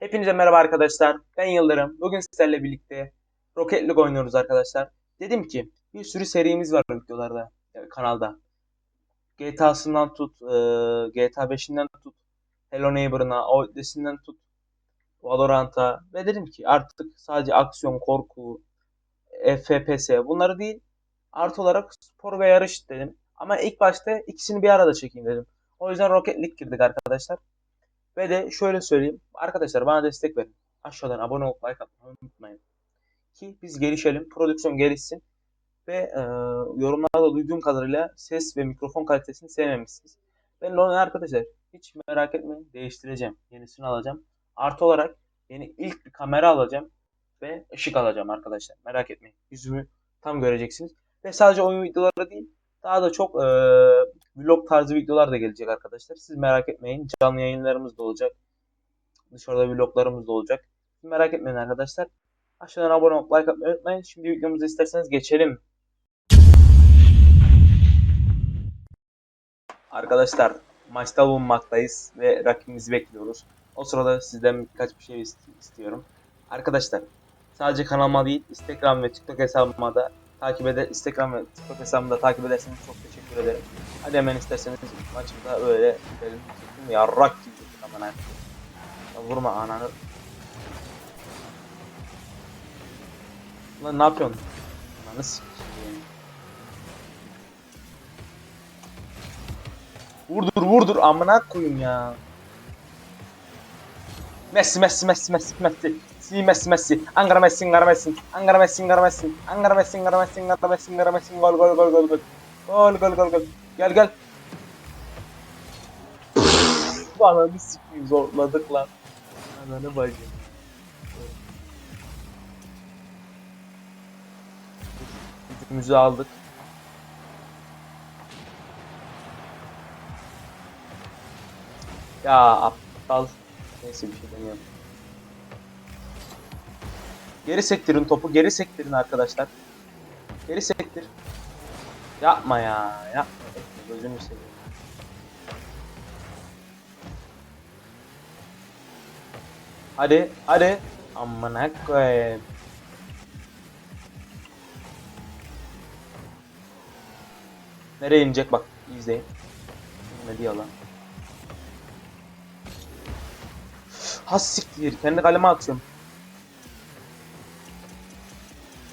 Hepinize merhaba arkadaşlar. Ben Yıldırım. Bugün sizlerle birlikte Rocket League oynuyoruz arkadaşlar. Dedim ki bir sürü serimiz var videolarda, yani kanalda. GTA'sından tut, e, GTA 5'inden tut, Hello Neighbor'ına, Outlast'inden tut, Valorant'a ve dedim ki artık sadece aksiyon, korku, FPS bunları değil artı olarak spor ve yarış dedim. Ama ilk başta ikisini bir arada çekeyim dedim. O yüzden Rocket League girdik arkadaşlar. Ve de şöyle söyleyeyim. Arkadaşlar bana destek verin. Aşağıdan abone olup like atmayı unutmayın. Ki biz gelişelim, prodüksiyon gelişsin. Ve e, yorumlarda duyduğum kadarıyla ses ve mikrofon kalitesini sevmemişsiniz. Ben onu arkadaşlar hiç merak etmeyin değiştireceğim. Yenisini alacağım. Artı olarak yeni ilk bir kamera alacağım. Ve ışık alacağım arkadaşlar. Merak etmeyin. Yüzümü tam göreceksiniz. Ve sadece oyun videoları değil. Daha da çok e, vlog tarzı videolar da gelecek arkadaşlar. Siz merak etmeyin. Canlı yayınlarımız da olacak. Dışarıda vloglarımız da olacak. Merak etmeyin arkadaşlar. Aşağıdan abone olup like atmayı unutmayın. Şimdi videomuza isterseniz geçelim. Arkadaşlar maçta bulunmaktayız ve rakibimizi bekliyoruz. O sırada sizden birkaç bir şey ist- istiyorum. Arkadaşlar sadece kanalıma değil Instagram ve TikTok hesabıma da takip eder Instagram ve TikTok hesabımı da takip ederseniz çok teşekkür ederim. Hadi hemen isterseniz maçımıza öyle gidelim. Yarrak gibi. Ya vurma ananı. Lan ne yapıyorsun? Ananı sikeyim. Vurdur vurdur amına koyayım ya. Messi Messi Messi Messi Messi Messi, Messi, Messi. Ankara Messi, Ankara Messi. Ankara Messi, Ankara Messi. Ankara Messi, Ankara Messi, Ankara Messi, Ankara Messi. Gol, gol, gol, gol, gol. Gol, gol, gol, gol. Gel, gel. Ananı sikeyim zorladık lan. Ananı bacım. Müze aldık. Ya aptal. Neyse bir şey demiyorum. Geri sektirin topu, geri sektirin arkadaşlar. Geri sektir. Yapma ya, yapma. Gözünü seveyim. Hadi, hadi. Amına koyayım. Nereye inecek bak, izleyin. Ne diyor lan? Has siktir. Kendi kaleme atıyorum.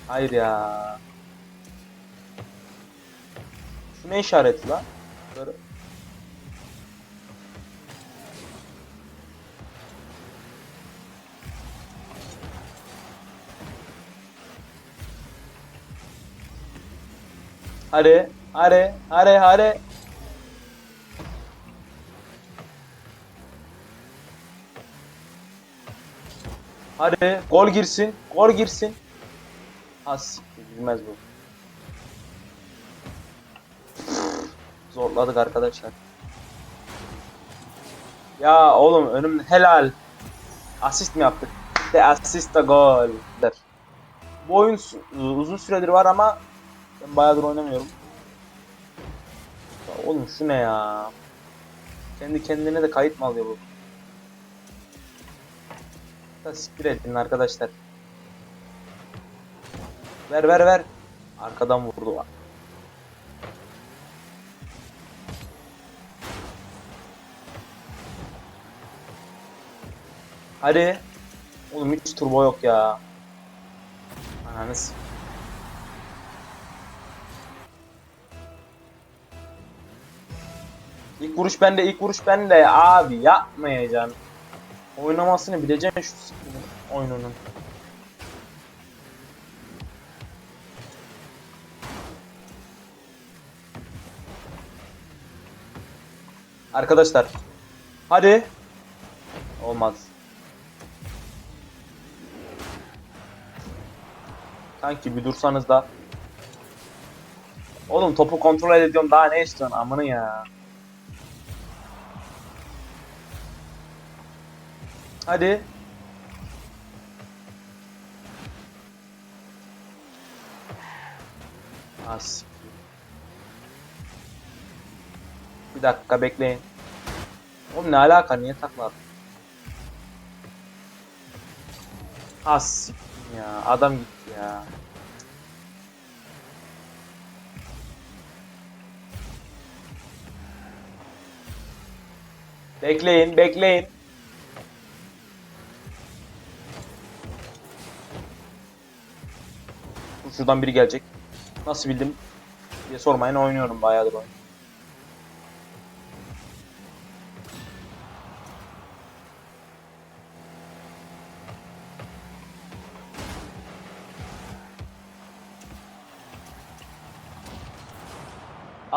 Hayır ya. Şu ne işareti lan? Böyle. Hadi, hadi, hadi, hadi. Hadi gol girsin. Gol girsin. Siktir, girmez bu. Zorladık arkadaşlar. Ya oğlum önüm helal. Asist mi yaptık? De asist de gol. Der. Bu oyun uzun süredir var ama ben bayağıdır oynamıyorum. Ya oğlum şu ne ya? Kendi kendine de kayıt mı alıyor bu? Da siktir edin arkadaşlar. Ver ver ver. Arkadan vurdu bak. Hadi. Oğlum hiç turbo yok ya. Ananı s- İlk vuruş bende, ilk vuruş bende. Abi yapmayacaksın. Oynamasını bileceksin şu oyununun. Arkadaşlar. Hadi. Olmaz. Sanki bir dursanız da. Oğlum topu kontrol ediyorum daha ne istiyorsun amını ya. Hadi. As. Bir dakika bekleyin. Oğlum ne alaka niye takla attın? Siktim ya. Adam gitti ya. Bekleyin, bekleyin. Şuradan biri gelecek. Nasıl bildim diye sormayın oynuyorum bayağıdır oyun.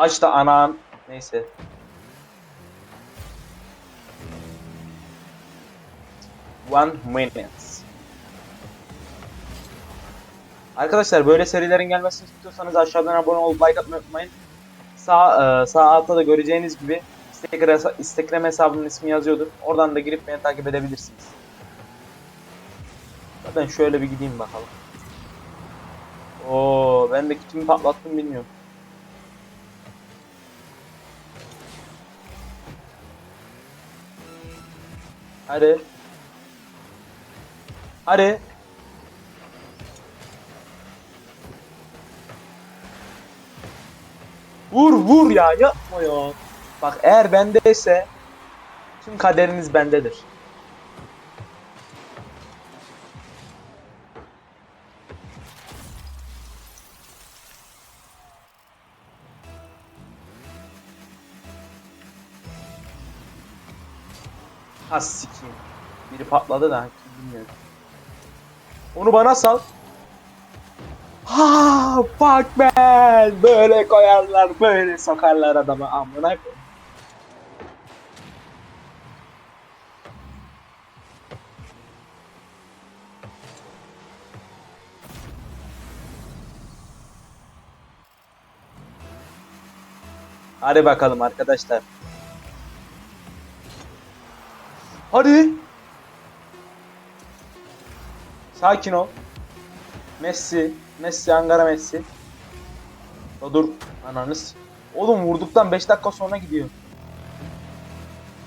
Aç da anan. Neyse. One minute. Arkadaşlar böyle serilerin gelmesini istiyorsanız aşağıdan abone olup like atmayı unutmayın. Sağ, e, sağ altta da göreceğiniz gibi Instagram, Instagram hesabımın ismi yazıyordur. Oradan da girip beni takip edebilirsiniz. Ben şöyle bir gideyim bakalım. Oo, ben de kimi patlattım bilmiyorum. Hadi. Hadi. Vur vur ya yapma ya. Bak eğer bendeyse tüm kaderiniz bendedir. Ha sikeyim. Biri patladı da kim bilmiyorum. Onu bana sal. Ha fuck man. Böyle koyarlar, böyle sokarlar adamı amına. Hadi bakalım arkadaşlar. Hadi. Sakin ol. Messi. Messi Ankara Messi. O dur. Ananız. Oğlum vurduktan 5 dakika sonra gidiyor.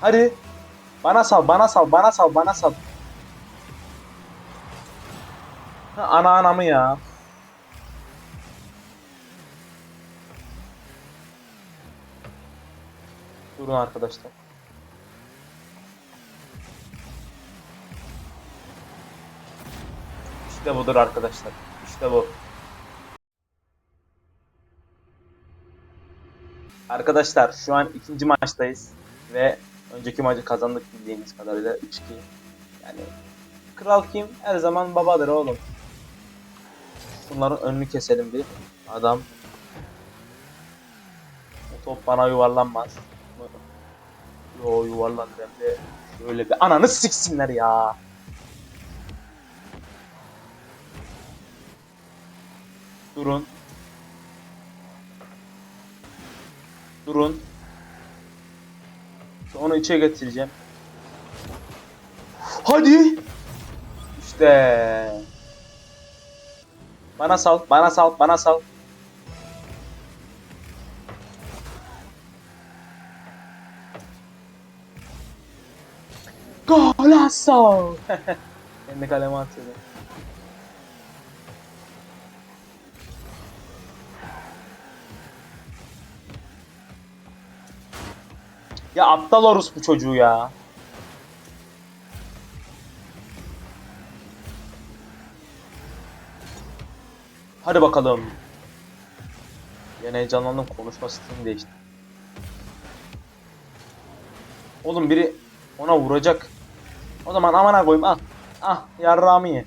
Hadi. Bana sal, bana sal, bana sal, bana sal. Ha, ana anamı ya. Durun arkadaşlar. İşte budur arkadaşlar. İşte bu. Arkadaşlar şu an ikinci maçtayız ve önceki maçı kazandık bildiğiniz kadarıyla 3-2. Yani kral kim? Her zaman babadır oğlum. Bunların önünü keselim bir. Adam. O top bana yuvarlanmaz. Yo yuvarlandı hem de şöyle bir ananı siksinler ya. Durun. Durun. Onu içe getireceğim. Hadi. İşte. Bana sal, bana sal, bana sal. Golazo. Kendi kaleme atıyordu. Ya aptal orospu çocuğu ya. Hadi bakalım. Yine heyecanlandım konuşma stilim değişti. Oğlum biri ona vuracak. O zaman amana koyayım ah. Ah yarrağımı ye.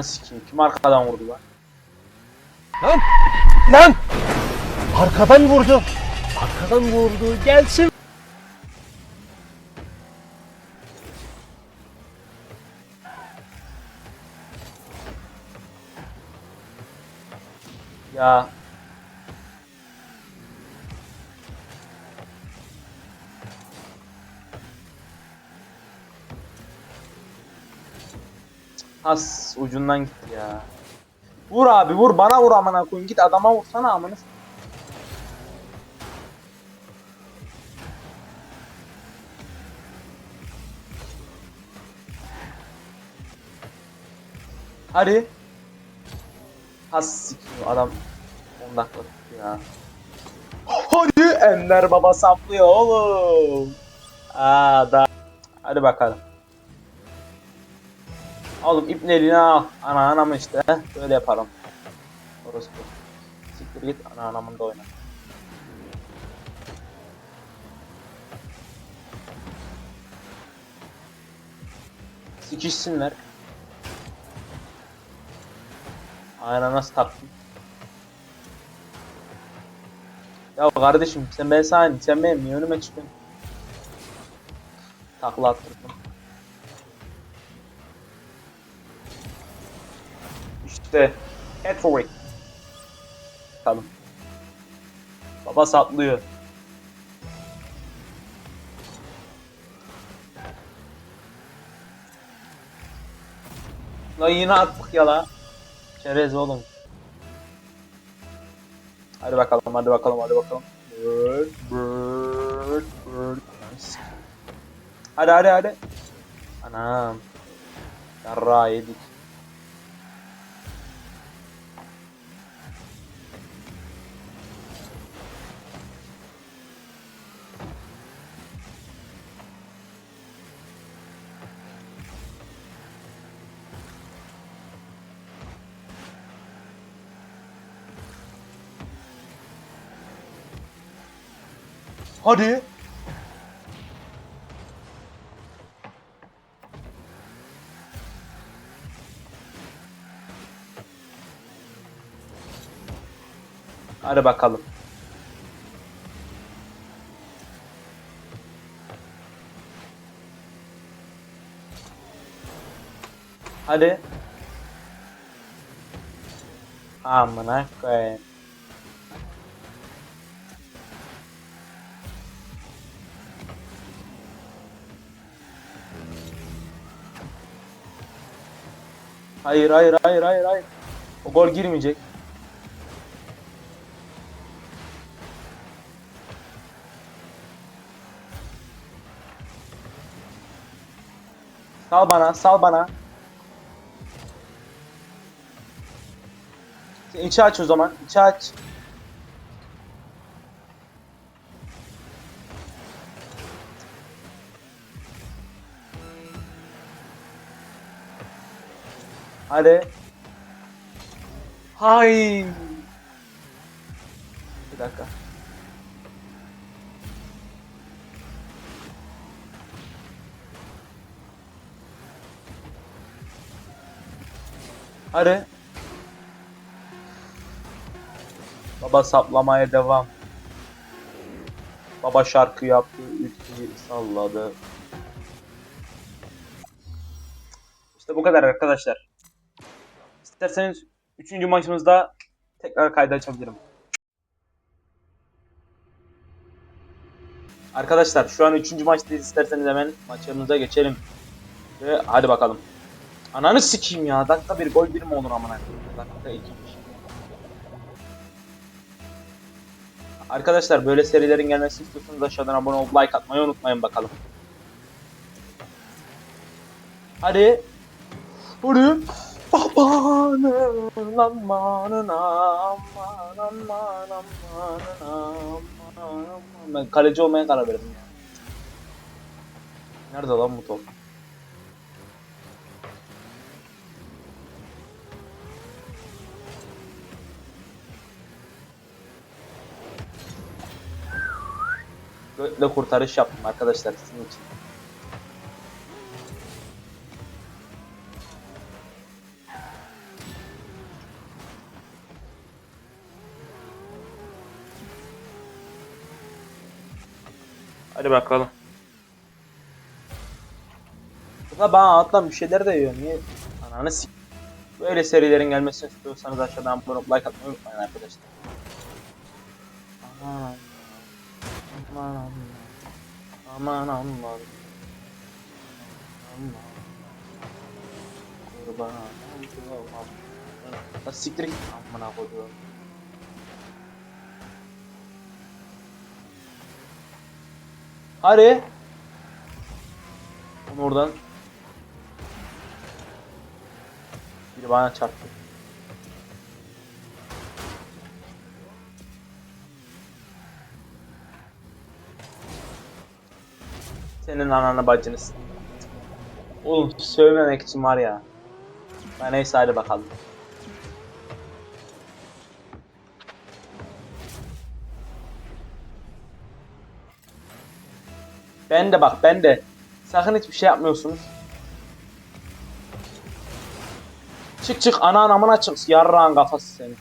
Ananı sikeyim. Kim arkadan vurdu lan? Lan! Lan! Arkadan vurdu. Arkadan vurdu. Gelsin. Ya Has ucundan gitti ya. Vur abi vur bana vur amına koyayım git adama vursana amına. Hadi. Has adam 10 dakika ya. Hadi Ender baba saplıyor oğlum. Aa da. Hadi bakalım. Oğlum ipneliğini al. Ana anamı işte. Böyle yaparım. Orası bu. Siktir git ana anamın da oyna. Sikişsinler. Aynen nasıl taktım. Ya kardeşim sen ben sana sen benim niye önüme çıkıyorsun? Takla attırdım. İşte Hattrick. Bakalım. Baba saplıyor. Lan yine attık ya la. Çerez oğlum. Hadi bakalım hadi bakalım hadi bakalım. Bird, bird, bird. Hadi hadi hadi. Anam. Yarra yedik. Hadi. Hadi bakalım. Hadi. Amına koyayım. Hayır hayır hayır hayır hayır. O gol girmeyecek. Sal bana, sal bana. İçi aç o zaman. içi aç. Hadi. Hay. Bir dakika. Hadi. Baba saplamaya devam. Baba şarkı yaptı, ülkeyi salladı. İşte bu kadar arkadaşlar. İsterseniz 3. maçımızda tekrar kaydı açabilirim. Arkadaşlar şu an 3. maçtayız. İsterseniz hemen maçlarımıza geçelim. Ve hadi bakalım. Ananı sikeyim ya. Dakika bir gol bir mi olur amına? Dakika ikiymiş. Arkadaşlar böyle serilerin gelmesini istiyorsanız aşağıdan abone olup like atmayı unutmayın bakalım. Hadi. Hadi. Babanın amanın aman aman aman aman aman. Ben kaleci olmaya karar verdim ya. Nerede lan bu top? Götle kurtarış yaptım arkadaşlar sizin için. Hadi bakalım. Bu da bana atlan bir şeyler de yiyor. Niye? Ananı s**. Böyle serilerin gelmesini istiyorsanız aşağıdan abone like atmayı unutmayın arkadaşlar. Aman aman aman aman aman aman kurban. Ya siktir git amına koyduğum. Hadi. Onu oradan. Biri bana çarptı. Senin ananı bacını s- Oğlum sövmemek için var ya. Neyse hadi bakalım. Ben de bak ben de. Sakın hiçbir şey yapmıyorsunuz. Çık çık anan amına çık. Yarrağın kafası senin.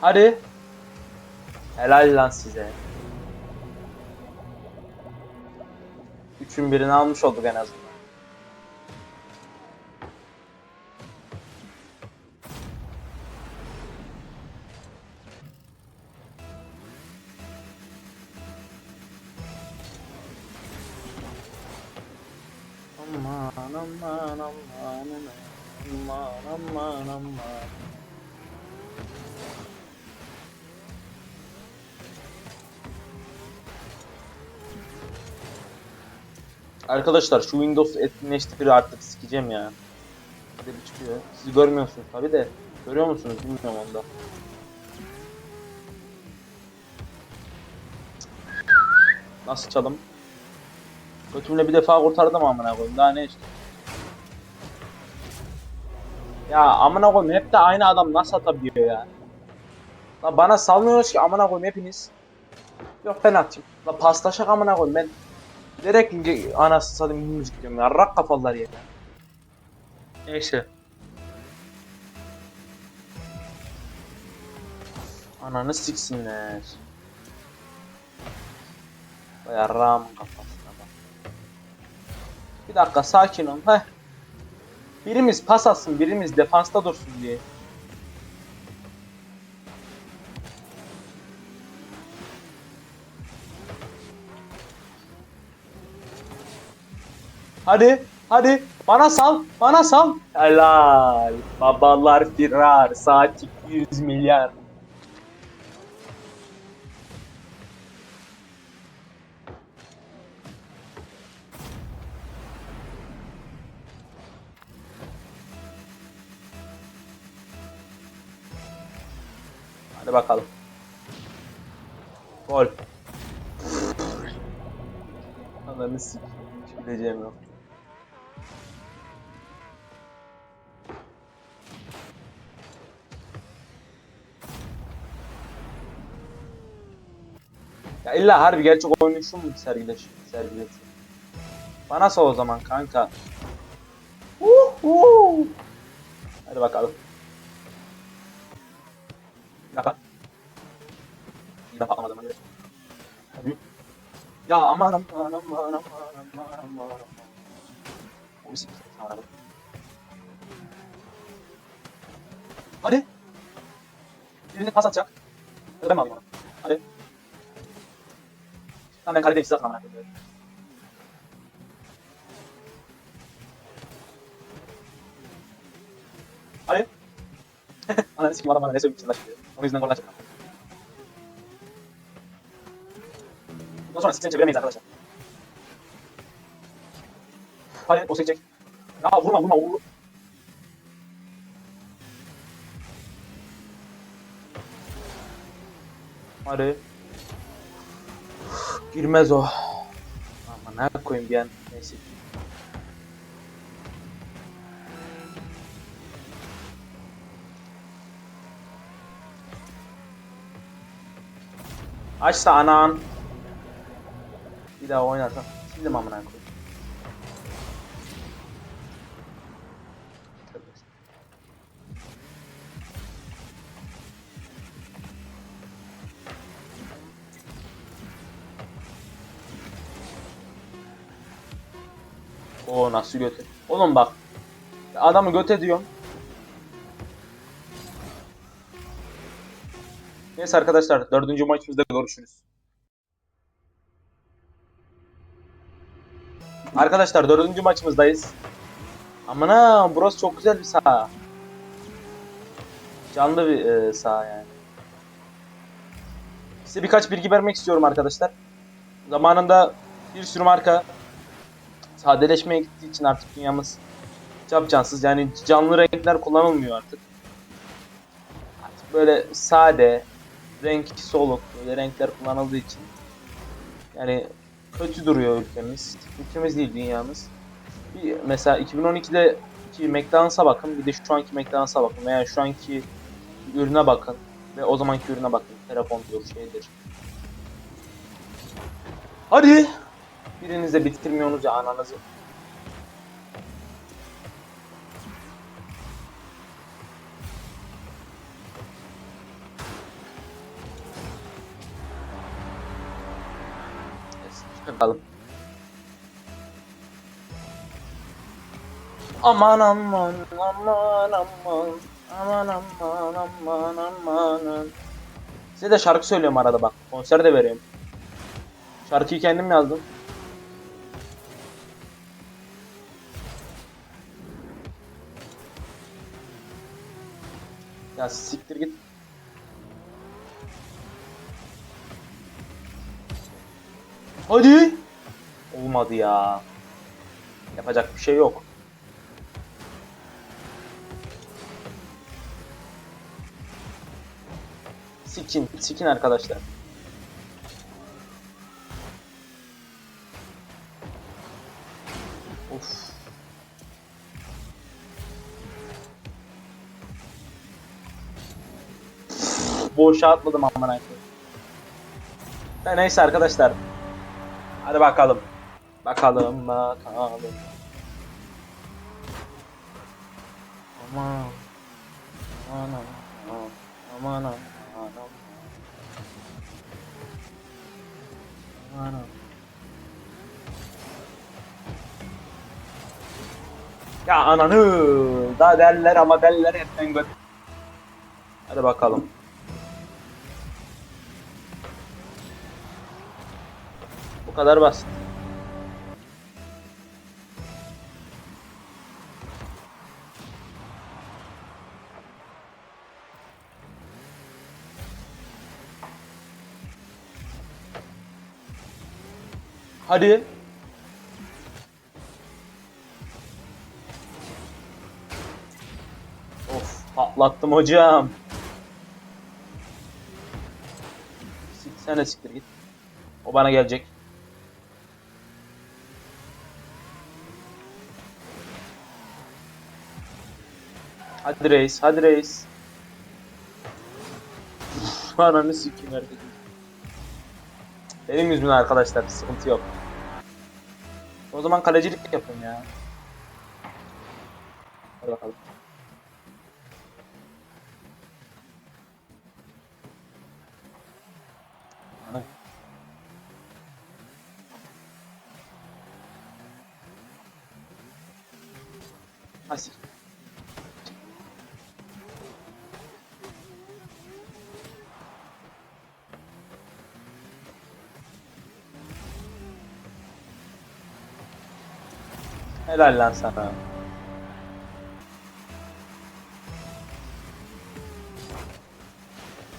Hadi. Helal lan size. Üçün birini almış olduk en azından. Arkadaşlar şu Windows etkinleştir artık sikeceğim ya. Hadi bir çıkıyor. Siz görmüyorsunuz tabi de. Görüyor musunuz bilmiyorum onda. Nasıl çalım? Götümle bir defa kurtardım amına koyayım. Daha ne işte. Ya amına koyayım hep de aynı adam nasıl atabiliyor ya? La bana salmıyorsunuz ki amına koyayım hepiniz. Yok ben atayım. La paslaşak amına koyayım ben. Direkt anasını satayım müzik diyorum ya. Rak kafalılar ya. Neyse. Ananı siksinler. Baya ram kafasına bak. Bir dakika sakin ol. Heh. Birimiz pas atsın, birimiz defansta dursun diye. Hadi, hadi. Bana sal, bana sal. Helal. Babalar firar. Saat 200 milyar. Hadi bakalım. Gol. Ananı sikeyim. Hiç bileceğim yok. Ya illa harbi gerçek oynayışım mu sergileş, sergilesin? Bana sor o zaman kanka. Uhu. Hadi bakalım. Bir dakika. Yine patlamadım. Ya aman aman aman aman aman aman aman. Hadi. Birini pas atacak. Ben mi alayım onu? Tamam ben kaledeyim size atmam. amına koyayım. Hadi. Ananı sikeyim adam bana ne söyleyeyim şimdi şimdi. Onun yüzünden golden çıktım. Bundan sonra siksen çeviremeyiz arkadaşlar. Hadi o sekecek. Ya vurma vurma vurma. Hadi. Girmez o. Ama ne koyayım bir an. Neyse. Aç da anan. Bir daha oynarsan. Sildim amına koyayım. Nasıl götür? Oğlum bak. Adamı göt ediyorum. Neyse arkadaşlar dördüncü maçımızda görüşürüz. Arkadaşlar dördüncü maçımızdayız. Amına burası çok güzel bir saha. Canlı bir e, saha yani. Size birkaç bilgi vermek istiyorum arkadaşlar. Zamanında bir sürü marka sadeleşmeye gittiği için artık dünyamız capcansız yani canlı renkler kullanılmıyor artık. Artık böyle sade, renk soluk böyle renkler kullanıldığı için yani kötü duruyor ülkemiz. Ülkemiz değil dünyamız. Bir, mesela 2012'de ki McDonald's'a bakın bir de şu anki McDonald's'a bakın veya şu anki ürüne bakın ve o zamanki ürüne bakın. Telefondur, şeydir. Hadi. Biriniz de bitirmiyorsunuz ya ananızı. Bakalım. Aman aman aman aman aman aman aman aman Size de şarkı söylüyorum arada bak. Konser de veriyorum. Şarkıyı kendim yazdım. Ya siktir git. Hadi. Olmadı ya. Yapacak bir şey yok. Sikin, sikin arkadaşlar. Of. Boşa atmadım amına koyayım. Ya neyse arkadaşlar. Hadi bakalım. Bakalım bakalım. Aman. Aman aman. Aman aman. Ya ananı da derler ama derler hepten göt. Hadi bakalım. Bu kadar basit. Hadi. Of patlattım hocam. Sen de siktir git. O bana gelecek. Hadi reis, hadi reis. Ananı sikeyim herkes. Benim yüzümden arkadaşlar sıkıntı yok. O zaman kalecilik yapın ya. Helal lan sana.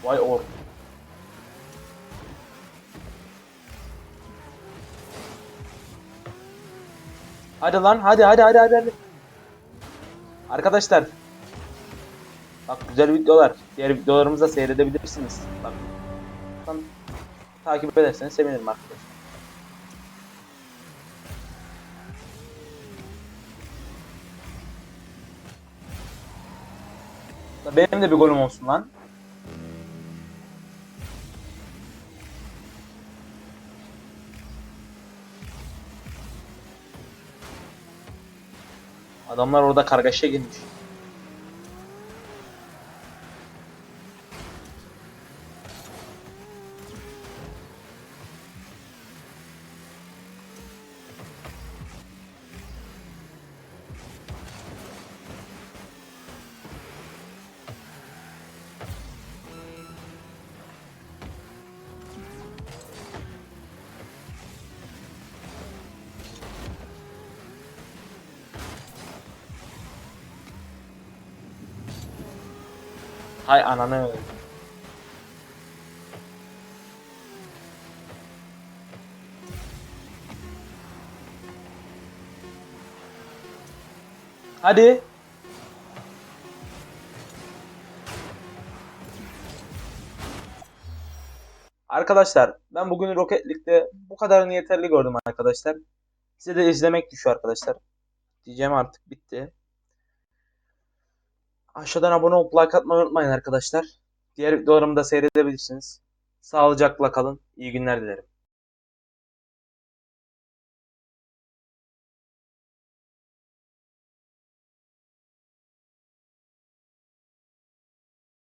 Vay or. Hadi lan hadi hadi hadi hadi. Arkadaşlar. Bak güzel videolar. Diğer videolarımızı da seyredebilirsiniz. Bak. Takip ederseniz sevinirim arkadaşlar. Benim de bir golüm olsun lan. Adamlar orada kargaşa girmiş. Hay ananı. Hadi. Arkadaşlar ben bugün Rocket League'de bu kadarını yeterli gördüm arkadaşlar. Size de izlemek düşüyor arkadaşlar. Diyeceğim artık bitti. Aşağıdan abone olup like atmayı unutmayın arkadaşlar. Diğer videolarımı da seyredebilirsiniz. Sağlıcakla kalın. İyi günler dilerim.